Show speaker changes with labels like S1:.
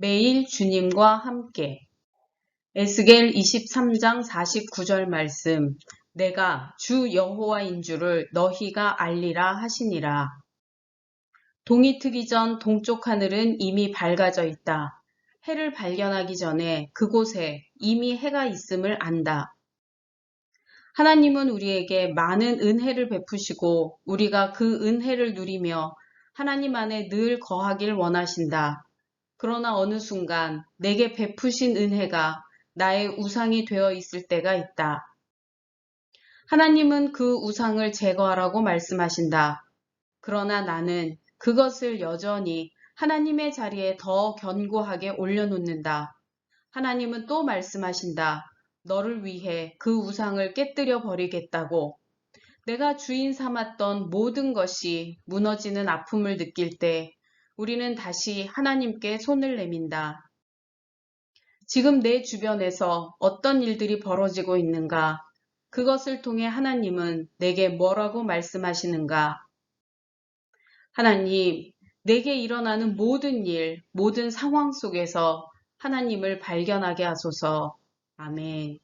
S1: 매일 주님과 함께 에스겔 23장 49절 말씀 내가 주 여호와인 줄을 너희가 알리라 하시니라. 동이 트기 전 동쪽 하늘은 이미 밝아져 있다. 해를 발견하기 전에 그곳에 이미 해가 있음을 안다. 하나님은 우리에게 많은 은혜를 베푸시고 우리가 그 은혜를 누리며 하나님 안에 늘 거하길 원하신다. 그러나 어느 순간 내게 베푸신 은혜가 나의 우상이 되어 있을 때가 있다. 하나님은 그 우상을 제거하라고 말씀하신다. 그러나 나는 그것을 여전히 하나님의 자리에 더 견고하게 올려놓는다. 하나님은 또 말씀하신다. 너를 위해 그 우상을 깨뜨려 버리겠다고. 내가 주인 삼았던 모든 것이 무너지는 아픔을 느낄 때 우리는 다시 하나님께 손을 내민다. 지금 내 주변에서 어떤 일들이 벌어지고 있는가? 그것을 통해 하나님은 내게 뭐라고 말씀하시는가? 하나님, 내게 일어나는 모든 일, 모든 상황 속에서 하나님을 발견하게 하소서. 아멘.